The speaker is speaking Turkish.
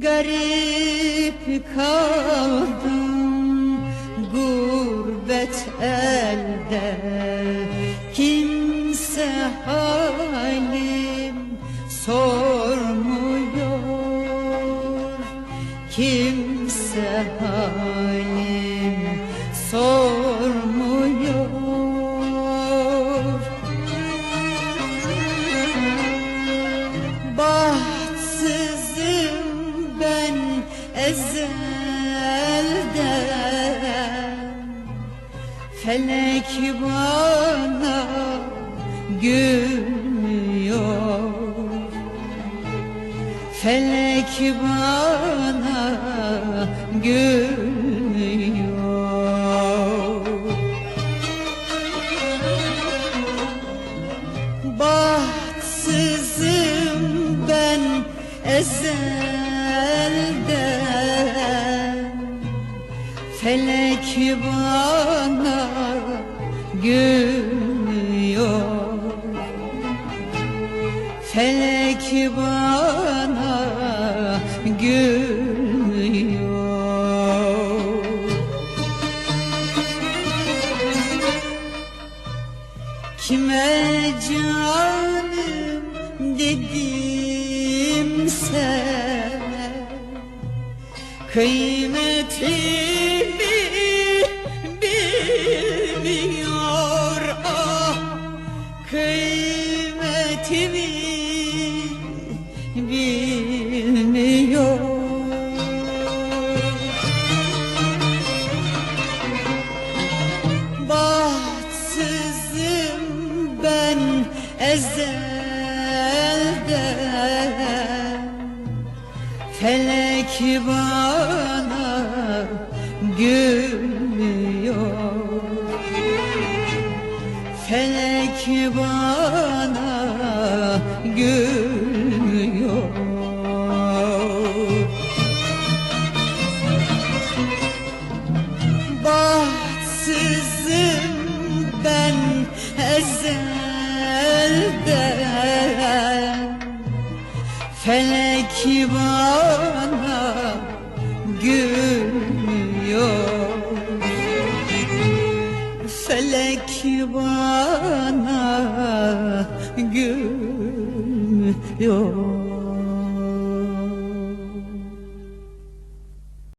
Garip kaldım. Gurbet elde Kimse halim sormuyor. Kimse halim Felek bana gülmüyor. Felek bana gülmüyor. Bahtsızım ben ezelden Felek bana gülmüyor Felek bana gülmüyor Kime canım dedimse Kıymetimi bilmiyor ah Kıymetimi bilmiyor. Bahtsızım ben ezelden Felek bana gülmüyor. Felek bana gülmüyor. Bahtsızım ben ezelden. Felek bana gülmüyor Felek bana gülmüyor